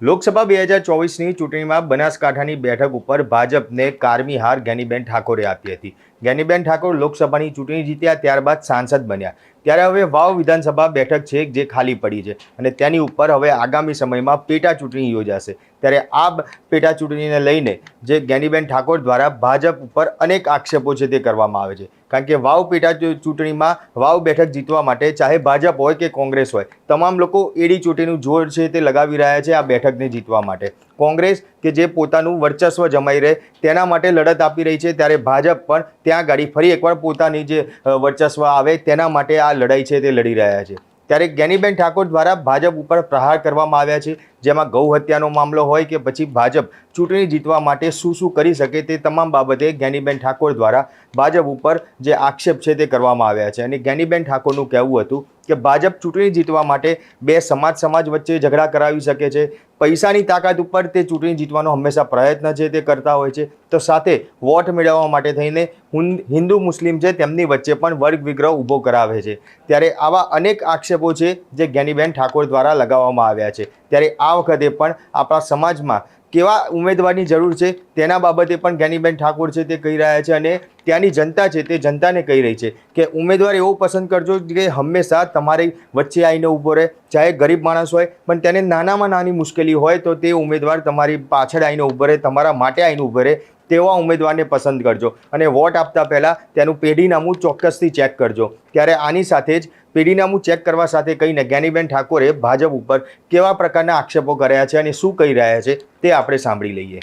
લોકસભા બે હજાર ચોવીસની ચૂંટણીમાં બનાસકાંઠાની બેઠક ઉપર ભાજપને કારમી હાર જ્ઞાનીબેન ઠાકોરે આપી હતી. જ્ઞાનીબેન ઠાકોર લોકસભાની ચૂંટણી જીત્યા ત્યારબાદ સાંસદ બન્યા. ત્યારે હવે વાવ વિધાનસભા બેઠક છે જે ખાલી પડી છે અને તેની ઉપર હવે આગામી સમયમાં પેટા ચૂંટણી યોજાશે. ત્યારે આ પેટા ચૂંટણીને લઈને જે જ્ઞાનીબેન ઠાકોર દ્વારા ભાજપ ઉપર અનેક આક્ષેપો છે તે કરવામાં આવે છે. કારણ કે વાવ પેટા ચૂંટણીમાં વાવ બેઠક જીતવા માટે ચાહે ભાજપ હોય કે કોંગ્રેસ હોય, તમામ લોકો એડી ચૂંટણીનું જોર છે તે લગાવી રહ્યા છે આ બેઠકને જીતવા માટે. કોંગ્રેસ કે જે પોતાનું વર્ચસ્વ જમાઈ રહે, તેના માટે લડત આપી રહી છે, ત્યારે ભાજપ પણ ત્યાં ગાડી ફરી એકવાર પોતાની જે વર્ચસ્વ આવે, તેના માટે આ લડાઈ છે તે લડી રહ્યા છે. ત્યારે જ્ઞાનીબેન ઠાકોર દ્વારા ભાજપ ઉપર પ્રહાર કરવામાં આવ્યા છે, જેમાં ગૌ હત્યાનો મામલો હોય કે પછી ભાજપ ચૂંટણી જીતવા માટે શું શું કરી શકે તે તમામ બાબતે જ્ઞાનીબેન ઠાકોર દ્વારા ભાજપ ઉપર જે આક્ષેપ છે તે કરવામાં આવ્યા છે. અને જ્ઞાનીબેન ઠાકોરનું કહેવું હતું કે ભાજપ ચૂંટણી જીતવા માટે બે સમાજ સમાજ વચ્ચે ઝઘડા કરાવી શકે છે. પૈસાની તાકાત ઉપર તે ચૂંટણી જીતવાનો હંમેશા પ્રયત્ન છે તે કરતા હોય છે. તો સાથે વોટ મેળવવા માટે થઈને હુન- હિન્દુ મુસ્લિમ છે તેમની વચ્ચે પણ વર્ગ વિગ્રહ ઊભો કરાવે છે. ત્યારે આવા અનેક આક્ષેપો છે જે જ્ઞાનીબેન ઠાકોર દ્વારા લગાવવામાં આવ્યા છે. ત્યારે આ વખતે પણ આપણા સમાજમાં કેવા ઉમેદવારની જરૂર છે તેના બાબતે પણ જ્ઞાનીબેન ઠાકોર છે તે કહી રહ્યા છે અને ત્યાંની જનતા છે તે જનતાને કહી રહી છે કે ઉમેદવાર એવો પસંદ કરજો કે હંમેશા તમારી વચ્ચે આવીને ઊભો રહે. ચાહે ગરીબ માણસ હોય, પણ તેને નાનામાં નાની મુશ્કેલી હોય તો તે ઉમેદવાર તમારી પાછળ આવીને ઊભો રહે, તમારા માટે આવીને ઊભો રહે. તેવા ઉમેદવારને પસંદ કરજો. અને વોટ આપતા પહેલાં તેનું પેઢીનામું ચોક્કસથી ચેક કરજો. ત્યારે આની સાથે જ પેઢીનામું ચેક કરવા સાથે કહીને જ્ઞાનીબેન ઠાકોરે ભાજપ ઉપર કેવા પ્રકારના આક્ષેપો કર્યા છે અને શું કહી રહ્યા છે તે આપણે સાંભળી લઈએ.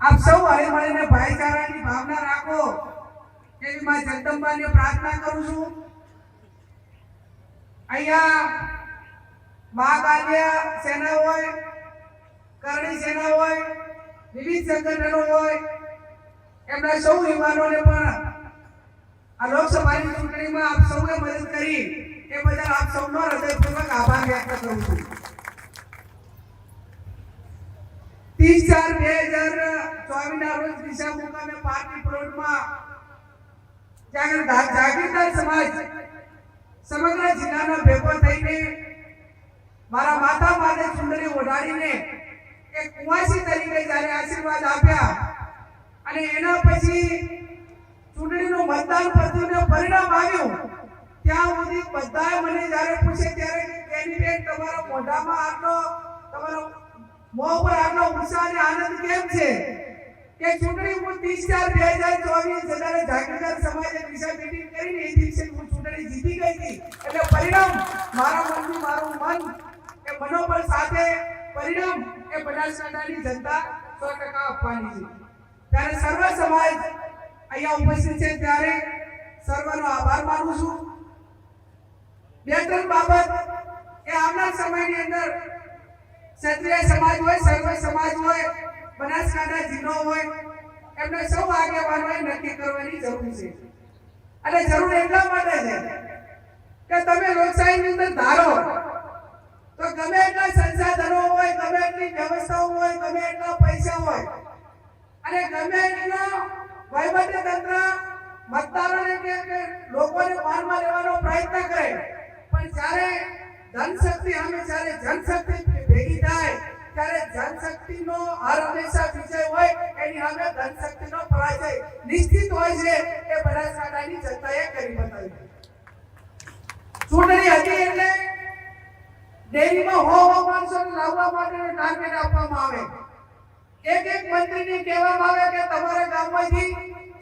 આપ સૌ હળી મળીને ભાઈચારાની ભાવના રાખો. એવી માં જગદંબાને પ્રાર્થના કરું છું. અહીંયા મહાકાલ્ય સેના હોય, કરણી સેના હોય વિવિધ સંગઠનો હોય, એમના સૌ યુવાનોને પણ આ લોકસભાની ચૂંટણીમાં આપ સૌએ મદદ કરી એ બદલ આપ સૌનો હૃદયપૂર્વક આભાર વ્યક્ત કરું છું. ત્રીસ ચાર બે હજાર ચોવીસ ના રોજ દિશા મુકામે પાર્ટી પ્લોટમાં જ્યાં જાગીરદાર સમાજ સમગ્ર જિલ્લાનો ભેગો થઈને મારા માતા માતે ચુંદડી ઓઢાડીને એક કુંવાસી તરીકે જ્યારે આશીર્વાદ આપ્યા અને એના પછી ચૂંટણીનું મતદાન પદ્ધતિનું પરિણામ આવ્યું. ત્યાં સુધી બધાએ મને જ્યારે પૂછે ત્યારે કે કેન્ડિડેટ તમારા મોઢામાં આટલો, તમારો મોં પર આટલો ઉત્સાહ અને આનંદ કેમ છે? કે ચૂંટણી હું ત્રીસ ચાર બે હજાર ચોવીસ જ્યારે જાગીરદાર સમાજે દિશા મીટિંગ કરીને એ દિવસે હું ચૂંટણી જીતી ગઈ હતી. એટલે પરિણામ મારા મનથી મારું મન એ મનોબળ સાથે પરિણામ એ બનાસકાંઠાની જનતા સો ટકા આપવાની છે. ત્યારે સર્વ સમાજ અહીંયા ઉપસ્થિત છે ત્યારે સર્વનો આભાર માનું છું. બે ત્રણ બાબત એ આવનાર સમયની અંદર ક્ષત્રિય સમાજ હોય, સર્વ સમાજ હોય, બનાસકાંઠા જિલ્લો હોય, એમને સૌ આગેવાનોએ નક્કી કરવાની જરૂર છે. અને જરૂર એટલા માટે છે કે તમે લોકશાહીની અંદર ધારો તો ગમે એટલા સંસાધનો હોય, ગમે એટલી વ્યવસ્થાઓ હોય, ગમે એટલા પૈસા હોય, અને ગમે એટલા વહીવટી તંત્ર મતદારોને કે લોકોને માનમાં લેવાનો પ્રયત્ન કરે, પણ જ્યારે ધનશક્તિ અમે જ્યારે જનશક્તિ ભેગી થાય, ત્યારે જનશક્તિનો હર હંમેશા વિજય હોય, એની સામે ધનશક્તિનો પરાજય નિશ્ચિત હોય છે, એ બનાસકાંઠાની જનતાએ કરી બતાવી. ચૂંટણી હતી એટલે ડેરીમાં હો હો માણસોને લાવવા માટેનો ટાર્ગેટ આપવામાં આવે. એક એક મંત્રીને કહેવામાં આવે કે તમારા ગામમાંથી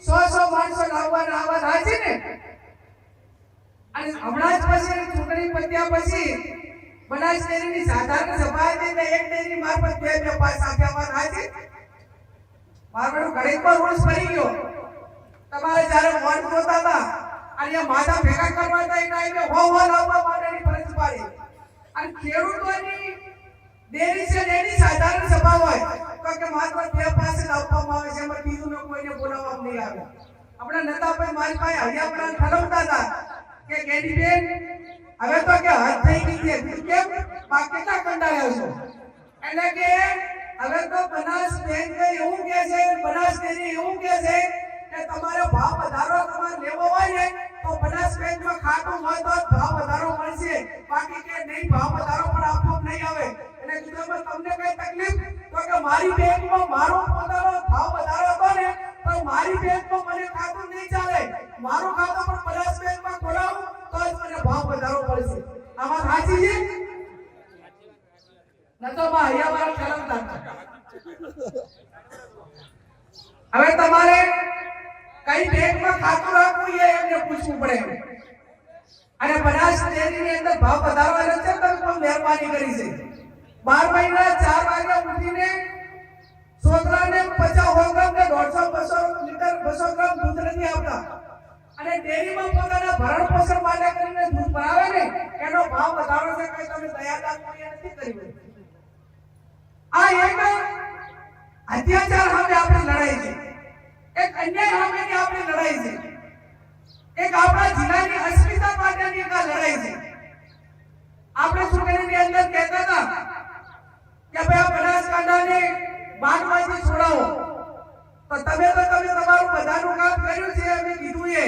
સો સો માણસો લાવવાના આવા થાય છે ને? અને હમણાં જ પછી ચૂંટણી પત્યા પછી બનાસ ડેરીની સાધારણ સભા હતી એટલે એક ડેરી મારફત બે બે પાસ આપ્યામાં થાય છે? મારો પર રૂલ્સ ફરી ગયો. તમારે જ્યારે વોટ જોતા હતા, અને માથા ભેગા કરવા હતા એ ટાઈમે હો હો લાવવા માટેની ફરજ પાડી. અને ખેડૂતોની ડેરી છે એની સાધારણ સભા હોય, તો કે માત્ર બે પાસે આપવામાં આવે છે, એમાં બીજું કોઈને બોલાવવામાં નહીં આવે. આપણા પાસે હરિયાપણા ઠરવતા હતા, કે કેન્ડિડેટ હવે તો કે હાથ થઈ ગઈ છે. કેમ? બા, કેટલા કંટાળ્યા છો? એટલે કે હવે તો બનાસ બેન એવું કે છે, બનાસ ડેરી એવું કે છે કે તમારો ભાવ વધારો તમારે લેવો હોય ને, તો બનાસ બેંકમાં ખાતું હોય તો ભાવ વધારો મળશે. બાકી કે નહીં, ભાવ વધારો પણ આપવો નહીં આવે. એટલે પણ તમને કઈ મારી બેંકમાં મારો પોતાનો ભાવ વધારો હતો ને, તો મારી બેંકમાં મને ખાતું નહીં ચાલે. મારું ખાતું પણ બનાસ બેંકમાં ખોલાવું, તો જ મને ભાવ વધારો પડશે આમાં સાચી છે? ન તો બા અહીંયા મારા હવે તમારે કઈ બેંકમાં ખાતું રાખવું એ એમને પૂછવું પડે અને બનાસ ડેરીની અંદર ભાવ વધારવાનો છે તો પણ મહેરબાની કરી છે. બાર મહિના, ચાર વાગ્યા ઉઠીને છોકરાને પચાસ સો ગ્રામ કે દોઢસો, બસો લીટર, બસો ગ્રામ દૂધ નથી આપતા. અને ડેરીમાં પોતાના ભરણ પોષણ માટે કરીને દૂધ ભરાવે ને, એનો ભાવ વધારો છે કઈ તમે દયાદાર કોઈએ નથી કરી આ એક અત્યાચાર સામે આપણે લડાઈ છે. એક અન્યાય સામેની આપણે લડાઈ છે. એક આપણા જિલ્લાની અસ્મિતા માટેની એક આ લડાઈ છે આપણે ચૂંટણીની અંદર કહેતા હતા કે ભાઈ આ બનાસકાંઠાને બાગમાંથી છોડાવો તો તમે તો તમે તમારું બધાનું કામ કર્યું છે અમે કીધું એ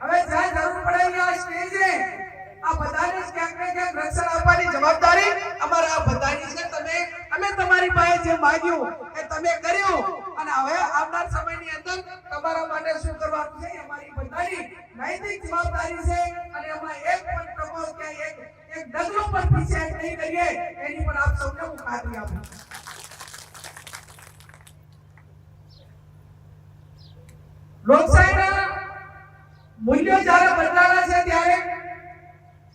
હવે જ્યાં જરૂર પડે અહીંયા સ્ટેજે આ બધાને જ ક્યાંક ને ક્યાંક રક્ષણ આપવાની જવાબદારી અમારા આ બધાની છે તમે અમે તમારી પાસે જે માંગ્યું એ તમે કર્યું અને હવે આવનાર સમયની અંદર તમારા માટે શું કરવાનું છે એ અમારી બધાની નૈતિક જવાબદારી છે અને એમાં એક પણ પ્રભાવ કે એક એક ડગલો પણ પીછે નહીં કરીએ એની પણ આપ ખાતરી આપું. લોકશાહીના મૂલ્યો જ્યારે બદલાના છે ત્યારે,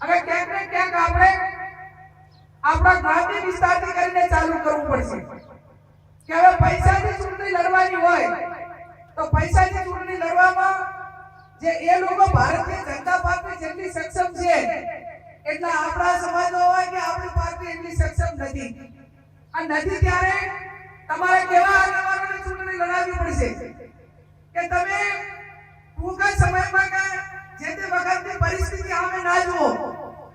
હવે ક્યાંક ને ક્યાંક આપણે આપણા ગ્રામ્ય વિસ્તારથી કરીને ચાલુ કરવું પડશે કે હવે પૈસાની ચૂંટણી લડવાની હોય, તો પૈસાની ચૂંટણી લડવામાં જે એ લોકો ભારતીય જનતા પાર્ટી જેટલી સક્ષમ છે, એટલા આપણા સમાજમાં હોય કે આપણી પાર્ટી એટલી સક્ષમ નથી આ નથી ત્યારે તમારે કેવા આગેવાનોની ચૂંટણી લડાવવી પડશે? કે તમે ટૂંકા સમયમાં કે જે તે વખતની પરિસ્થિતિ સામે ના જુઓ,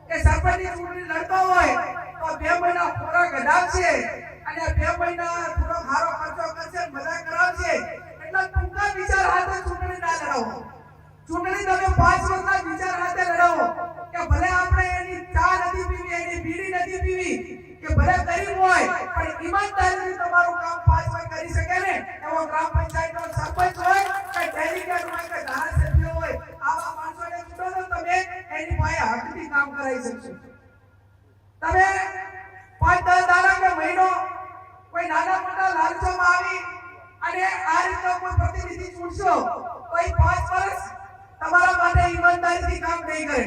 કે સરપંચની ચૂંટણી લડતો હોય, તો બે મહિના ખોરાક ગઢાવશે અને બે મહિના થોડો ખારો ખર્ચો કરશે મજા કરાવશે. એટલે ટૂંકા વિચાર હાથે ચૂંટણી ના લડાવો. ચૂંટણી તમે પાંચ વર્ષના વિચાર હાથે લડાવો કે ભલે આપણે એની ચા નથી પીવી, એની બીડી નથી પીવી કે ભલે ગરીબ હોય, પણ ઈમાનદારીથી તમારું કામ પાંચ વાર કરી શકે ને? એવો ગ્રામ પંચાયતનો સરપંચ હોય, કે ડેલિગેટ હોય, કે ધારાસભ્ય હોય, આવા માણસોને ચૂંટો તો તમે એની પાસે હકથી કામ કરાવી શકશો. તમે પાંચ દસ દાડા કે મહિનો કોઈ નાના મોટા લાલચોમાં આવી અને આ રીતનો કોઈ પ્રતિનિધિ ચૂંટશો તો એ પાંચ વર્ષ તમારા માટે ઈમાનદારીથી કામ નહીં કરે.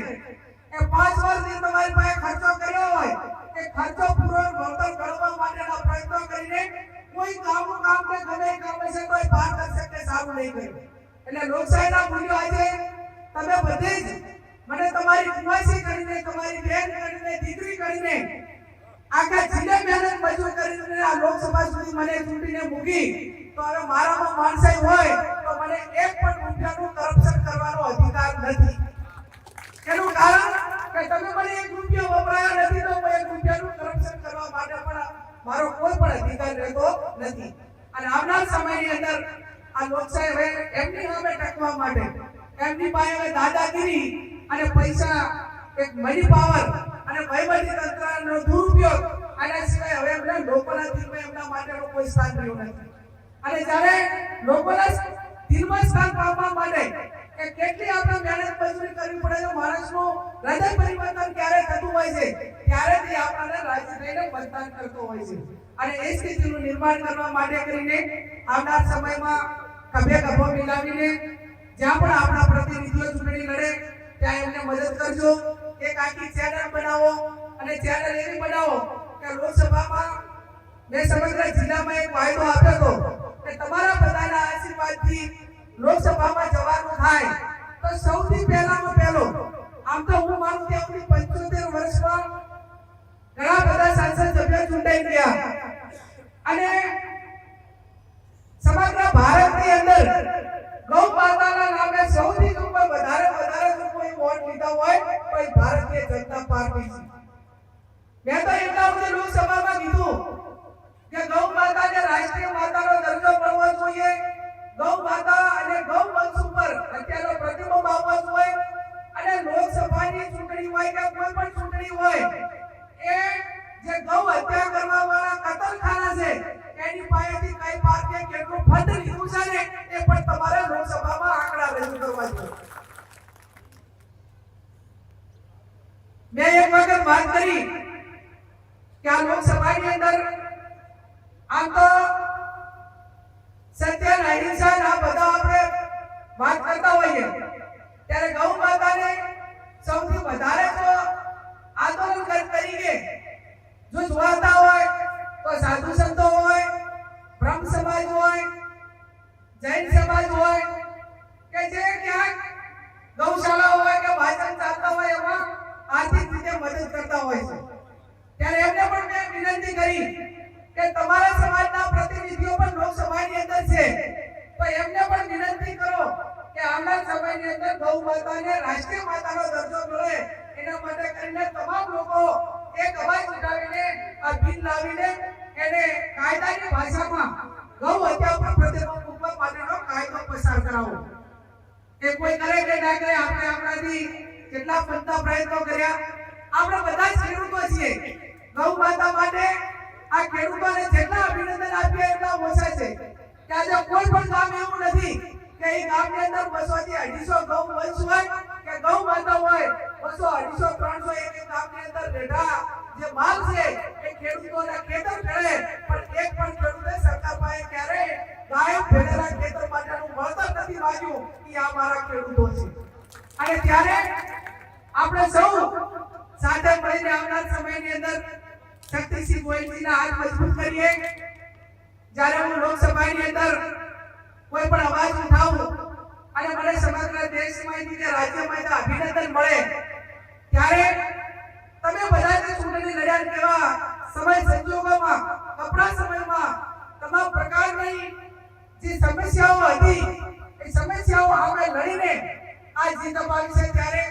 એ પાંચ વર્ષથી તમારી પાસે ખર્ચો કર્યો હોય એ ખર્ચો પૂરો વળતર કરવા માટેના પ્રયત્નો કરીને કોઈ કામનું કામ કે ગમે કામ હશે તો એ પારદર્શક કે સારું નહીં કરે એટલે લોકશાહીના મૂલ્યો આજે તમે બધે જ મને તમારી કુવાસી કરીને, તમારી બેન કરીને, દીકરી કરીને, આખા જીલે મહેનત મજૂર કરીને આ લોકસભા સુધી મને ચૂંટીને મૂકી, તો હવે મારામાં માણસાઈ હોય તો મને એક પણ રૂપિયાનું કરપ્શન કરવાનો અધિકાર નથી. એનું કારણ તમે મને એક રૂપિયો વપરાયા નથી તો હું એક રૂપિયાનું કરપ્શન કરવા માટે પણ મારો કોઈ પણ અધિકાર રહેતો નથી. અને આવનાર સમયની અંદર આ લોકશાહી હવે એમની સામે ટકવા માટે, એમની પાસે હવે દાદાગીરી અને પૈસા, એક મની પાવર અને વહીવટી તંત્રનો દુરુપયોગ, આના સિવાય હવે એમને લોકોના દિલમાં એમના માટેનું કોઈ સ્થાન રહ્યું નથી. અને જ્યારે લોકોના દિલમાં સ્થાન પામવા માટે કે કેટલી આપણે મહેનત મજૂરી કરવી પડે છે માણસનું હૃદય પરિવર્તન ક્યારે થતું હોય છે? ત્યારે તે આપણને રાજી થઈને મતદાન કરતો હોય છે. અને એ સ્થિતિનું નિર્માણ કરવા માટે કરીને આવનાર સમયમાં ખભે ખભો મિલાવીને જ્યાં પણ આપણા પ્રતિનિધિઓ ચૂંટણી લડે, ત્યાં એમને મદદ કરજો. એક આખી ચેનલ બનાવો અને ચેનલ એવી બનાવો કે લોકસભામાં મેં સમગ્ર જિલ્લામાં એક વાયદો આપ્યો હતો કે તમારા બધાના આશીર્વાદથી લોકસભામાં જવાનું થાય, તો સૌથી પહેલામાં પહેલો, આમ તો હું માનું કે સુધી પંચોતેર વર્ષમાં ઘણા બધા સાંસદ સભ્યો ચૂંટાઈ ગયા. અને સમગ્ર ભારતની અંદર ગૌ માતાના નામે સૌથી જો વધારે વધારે કોઈ વોટ લીધા હોય એ ભારતીય જનતા પાર્ટી છે. મેં તો એટલા સુધી લોકસભામાં કીધું કે ગૌ માતાને રાષ્ટ્રીય માતાનો દરજ્જો મળવો જોઈએ. ગૌ માતા અને ગૌ વંશ ઉપર અત્યારનો પ્રતિબંધ આવવો હોય અને લોકસભાની ચૂંટણી હોય કે કોઈ પણ ચૂંટણી હોય, એ જે ગૌ હત્યા કરવા વાળા કતલખાના છે, એની મત લીધું છે ને, એ પણ તમારે લોકસભામાં આંકડા રજૂ કરવા જોઈએ મેં એક વખત વાત કરી કે આ લોકસભાની અંદર આમ તો વાત કરતા હોઈએ, ત્યારે ગૌ માતાને સૌથી વધારે જો આંદોલન તરીકે જો જોવાતા હોય, તો સાધુ સંતો હોય, બ્રહ્મ સમાજ હોય, જૈન સમાજ હોય, કે જે ક્યાંક ગૌશાળા હોય કે વાચન ખેડૂતોને જેટલા અભિનંદન આપીએ, એટલા ઓછા છે. કે આજે કોઈ પણ ગામ એવું નથી કે એ ગામની અંદર બસો થી અઢીસો ગૌ વંશ હોય કે ગૌ માતા હોય, બસો, અઢીસો, ત્રણસો એક ગામની અંદર બેઠા જે માલ છે, એ ખેડૂતોના ખેતર ફેરે પણ એક પણ ખેડૂતે સરકાર પાસે ક્યારે ગાયો ફેરેલા ખેતર માટેનું વળતર નથી માગ્યું કે આ મારા ખેડૂતો છે. અને ત્યારે આપણે સૌ સાથે મળીને આવનાર સમયની અંદર શક્તિસિંહ ગોયલજીના હાથ મજબૂત કરીએ. જ્યારે હું લોકસભાની અંદર કોઈ પણ અવાજ ઉઠાવું અને મને સમગ્ર દેશમાંથી કે રાજ્યમાંથી અભિનંદન મળે, ત્યારે તમે બધા જે ચૂંટણી લડ્યા તેવા સમય સંજોગોમાં, કપરા સમયમાં તમામ પ્રકારની જે સમસ્યાઓ હતી, એ સમસ્યાઓ આપણે લડીને આ જીત અપાવી છે. ત્યારે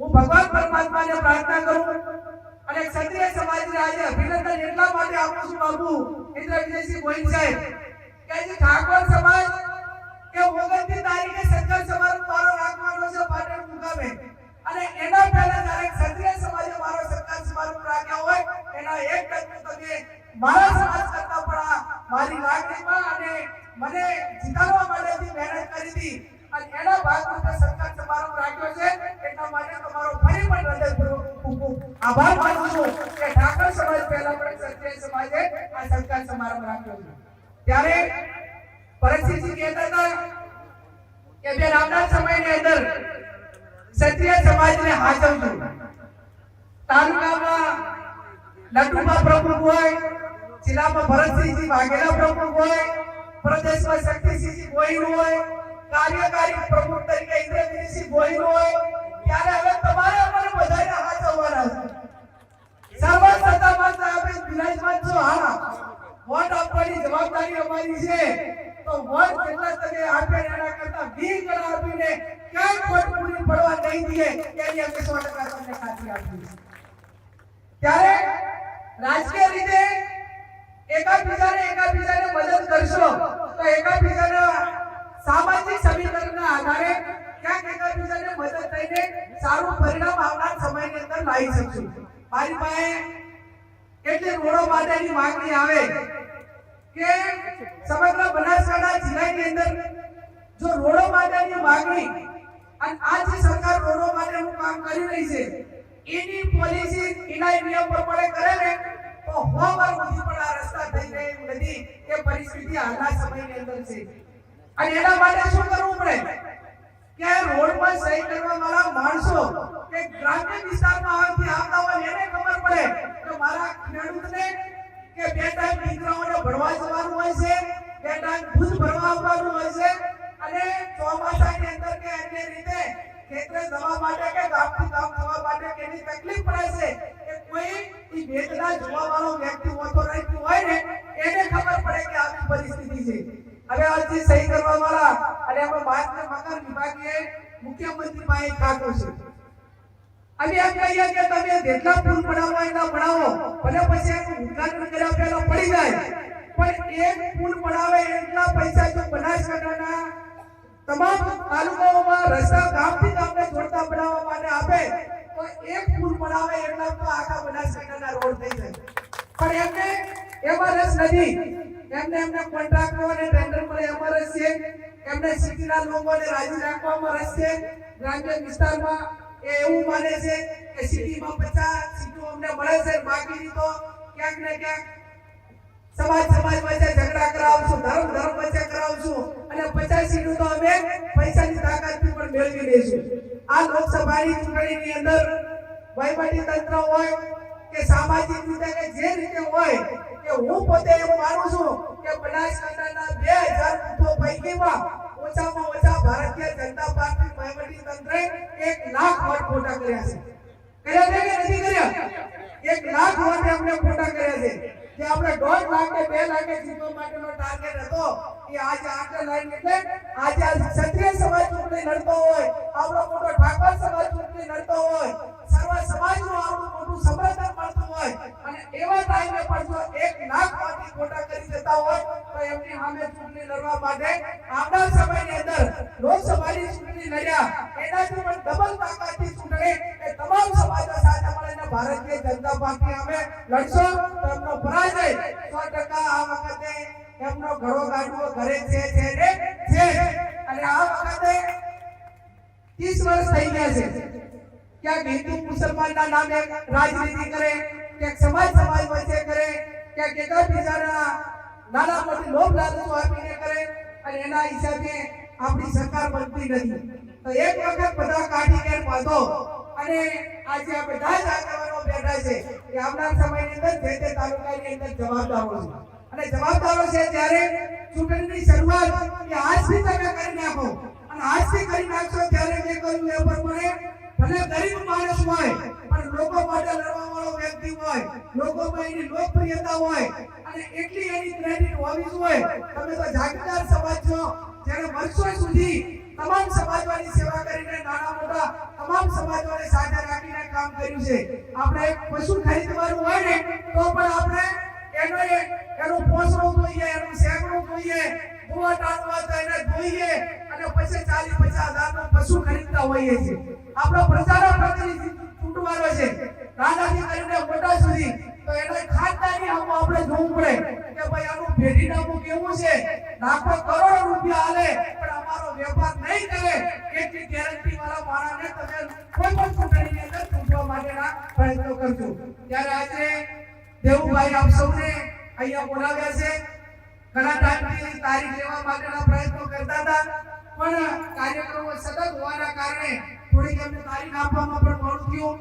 હું ભગવાન પરમાત્માને પ્રાર્થના કરું અને ક્ષત્રિય સમાજને આજે અભિનંદન એટલા માટે આપું છું બાબુ ઇન્દ્ર વિજયસિંહ ગોહિલ સાહેબ, કે જે ઠાકોર સમાજ કે ઓગણત્રીસ તારીખે સત્તર સમારોહ મારો રાખવાનો છે પાટણ મુકામે. અને એના પહેલા જ્યારે ભરતસિંહજી વાઘેલા પ્રમુખ હોય, પ્રદેશમાં શક્તિસિંહજી ગોહિલ હોય, કાર્યકારી પ્રમુખ તરીકે ઇન્દ્રજીતસિંહ ગોહિલ હોય, ત્યારે હવે તમારે અમારે બધાને સાહેબે બિરાજમાન છો. અમારી છે. તો વોટ જેટલા તમે કરતા વી ગણા આપીને ક્યાંય વોટ પડવા નહીં દઈએ, એની અમે સો ટકા તમને ખાતરી આપી ત્યારે રાજકીય રીતે એકાબીજાને એકાબીજાને મદદ કરશો, તો એકાબીજાના સામાજિક સમીકરણના આધારે ક્યાંક એકાબીજાને મદદ થઈને સારું પરિણામ આવનાર સમયની અંદર લાવી શકશું. મારી પાસે એટલે રોડો માટેની માંગણી આવે કે સમગ્ર બનાસકાંઠા જિલ્લાની અંદર જો રોડો માટેની માંગણી અને આ જે સરકાર રોડો માટેનું કામ કરી રહી છે, એની પોલિસી, એના નિયમ પ્રમાણે કરે ને તો હો વાર સુધી પણ આ રસ્તા થઈ એવું નથી એ પરિસ્થિતિ હાલના સમયની અંદર છે. અને એના માટે શું કરવું પડે? કે રોડમાં સહી કરવા વાળા માણસો કે ગ્રામ્ય વિસ્તારમાં આવતી આવતા હોય એને ખબર પડે કે મારા કે બે ટાઈમ દીકરાઓને ભણવા જવાનું હોય છે, બે ટાઈમ દૂધ ભરવા હોય છે, અને ચોમાસાની અંદર કે અન્ય રીતે ખેતરે જવા માટે કે ગામથી ગામ જવા માટે કે એની તકલીફ પડે છે કે કોઈ ઈ વેદના જોવા વાળો વ્યક્તિ હોતો રહેતું હોય ને, એને ખબર પડે કે આવી પરિસ્થિતિ છે. હવે અરજી સહી કરવા વાળા અને એમાં માત્ર મકાન વિભાગીય મુખ્યમંત્રી પાસે ખાતો છે. અમે એમ કહીએ કે તમે જેટલા પુલ બનાવો એટલા બનાવો ભલે પછી એનું ઉદઘાટન કર્યા પહેલા પડી જાય. પણ એક પુલ બનાવે એટલા પૈસા જો બનાસકાંઠાના તમામ તાલુકાઓમાં રસ્તા ગામથી ગામને જોડતા બનાવવા માટે આપે. તો એક પુલ બનાવે એટલા તો આખા બનાસકાંઠાના રોડ થઈ જાય. પણ એમને એમાં રસ નથી. એમને એમને કોન્ટ્રાક્ટરો અને ટેન્ડર પર એમાં રસ છે. એમને સિટીના લોકોને રાજી રાખવામાં રસ છે. ગ્રામ્ય વિસ્તારમાં એ એવું માને છે કે સિટીમાં પચાસ સીટો અમને મળે છે. બાકીની તો ક્યાંક ને ક્યાંક સમાજ સમાજ વચ્ચે ઝઘડા કરાવશું, ધર્મ ધર્મ વચ્ચે કરાવશું. અને પચાસ સીટો તો અમે પૈસાની તાકાતથી પણ મેળવી લઈશું આ લોકસભાની ચૂંટણીની અંદર વહીવટી તંત્ર હોય કે સામાજિક રીતે કે જે રીતે હોય કે હું પોતે એવું માનું છું કે બનાસકાંઠાના બે હજાર બૂથો પૈકીમાં ઓછામાં ઓછા ભારતીય જનતા પાર્ટી વહીવટી તંત્રે એક લાખ વોટ ખોટા કર્યા છે. કર્યા છે કે નથી કર્યા? એક લાખ માટે આપણે ફોટા કર્યા છે. જે આપણે દોઢ લાખ કે બે લાખે જીતવા માટેનો ટાર્ગેટ હતો, એ આજે આટલા લાઈન એટલે આજે આ ક્ષત્રિય સમાજ ચૂંટણી લડતો હોય, આપણો મોટો ઠાકોર સમાજ ચૂંટણી લડતો હોય, સર્વ સમાજનું આપણું મોટું સમર્થન મળતું હોય. અને એવા ટાઈમે પણ જો એક લાખ ખોટા કરી દેતા હોય તો એમની સામે ચૂંટણી લડવા માટે આવનાર સમયની અંદર લોકસભાની ચૂંટણી લડ્યા. એનાથી પણ ડબલ તાકાતથી ચૂંટણી એ તમામ સમાજો સાથે મળીને ભારતીય જનતા પાર્ટી અમે લડશો. તો એમનો પરાજય સો ટકા આ વખતે એમનો ઘરો ગાડવો ઘરે છે છે ને છે. અને આ વખતે 30 વર્ષ થઈ ગયા છે ક્યાંક હિન્દુ મુસલમાનના નામે રાજનીતિ કરે ક્યાંક સમાજ સમાજ વચ્ચે કરે ક્યાંક એકબીજાના નાના મોટી લોભ લાલચો આપીને કરે અને એના હિસાબે આપણી સરકાર બનતી નથી. તો એક વખત બધા કાઢી કેર બાંધો અને આજે આ બધા જ આગેવાનો બેઠા છે કે આવનાર સમયની અંદર જે તે તાલુકાની અંદર જવાબદારો છે. અને જવાબદારો છે ત્યારે ચૂંટણીની શરૂઆત કે આજથી તમે કરી નાખો. અને આજથી કરી નાખશો ત્યારે જે કહ્યું એ પ્રમાણે ભલે ગરીબ માણસ હોય, પણ લોકો માટે લડવા વાળો વ્યક્તિ હોય, લોકોમાં એની લોકપ્રિયતા હોય, અને એટલી એની ક્રેડિટ હોવી જોઈએ, તમે તો જાગીરદાર સમાજ છો. જેને વર્ષો સુધી તમામ સમાજોની સેવા કરીને નાના મોટા તમામ સમાજવાને સાથે રાખીને કામ કર્યું છે. આપણે પશુ ખરીદવાનું હોય ને, તો પણ આપણે એનો એનું પોસણું જોઈએ, એનો શેકડું જોઈએ. ભૂવા ટાળવા તો એને જોઈએ. અને પછી ચાલીસ પચાસ હજારનું પશુ ખરીદતા હોઈએ છે આપણો પ્રજાનો પ્રતિનિધિ ચૂંટવાનો છે. નાનાથી કરીને મોટા સુધી તો એને ખાનદાની આમ આપણે જોવું પડે કે ભાઈ આનું પેઢીનામું કેવું છે? લાખો કરોડો રૂપિયા આલે પણ અમારો વેપાર નહીં કરે. એટલી ગેરંટી વાળા માણસને તમે કોઈ પણ ચૂંટણીની અંદર ચૂંટવા માટેના પ્રયત્નો કરજો. ત્યારે આજે દેવુભાઈ આપ સૌને અહીંયા બોલાવ્યા છે. ઘણા ટાઈમથી તારીખ લેવા માટેના પ્રયત્નો કરતા હતા, પણ કાર્યક્રમો સતત હોવાના કારણે થોડીક એમને તારીખ આપવામાં પણ મોડું થયું.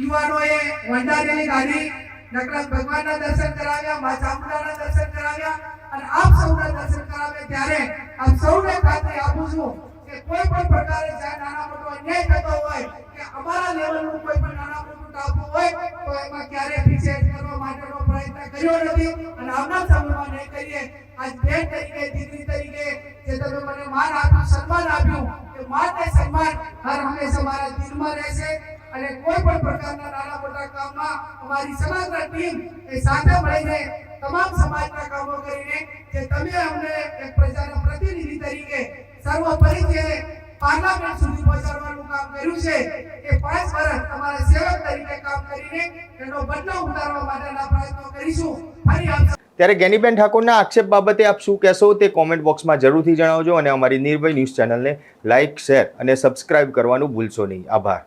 યુવાનોએ વંડારેલી ગાડી નકળા ભગવાનના દર્શન કરાવ્યા, મા ચામુંડાના દર્શન કરાવ્યા અને આપ સૌના દર્શન કરાવ્યા ત્યારે આપ સૌને ખાતરી આપું છું કે કોઈ પણ પ્રકારે જ્યાં નાના મોટો અન્યાય થતો હોય, કે અમારા લેવલનું કોઈ પણ નાના મોટું ટાપુ હોય, તો એમાં ક્યારે પીછેહટ કરવા માટેનો પ્રયત્ન કર્યો નથી. અને આવનાર સમયમાં નહીં કરીએ. આજ બેન તરીકે, દીકરી તરીકે જે તમે મને માન આપ્યું, સન્માન આપ્યું, એ માન સન્માન હર હંમેશા મારા દિલમાં રહેશે. અને કોઈ પણ પ્રકારના નાના મોટા કામમાં અમારી સમગ્ર ટીમ એ સાથે મળીને તમામ સમાજના કામો કરીને જે તમે અમને એક પ્રજાના પ્રતિનિધિ તરીકે સર્વોપરી જે પાર્લામેન્ટ સુધી પહોંચાડવાનું કામ કર્યું છે કે પાંચ વર્ષ તમારા સેવક તરીકે કામ કરીને એનો બદલો ઉતારવા માટેના પ્રયત્નો કરીશું. ફરી આપ ત્યારે ગેનીબેન ઠાકોરના આક્ષેપ બાબતે આપ શું કહેશો તે કોમેન્ટ બોક્સમાં જરૂરથી જણાવજો અને અમારી નિર્ભય ન્યૂઝ ચેનલને લાઇક શેર અને સબસ્ક્રાઇબ કરવાનું ભૂલશો નહીં. આભાર.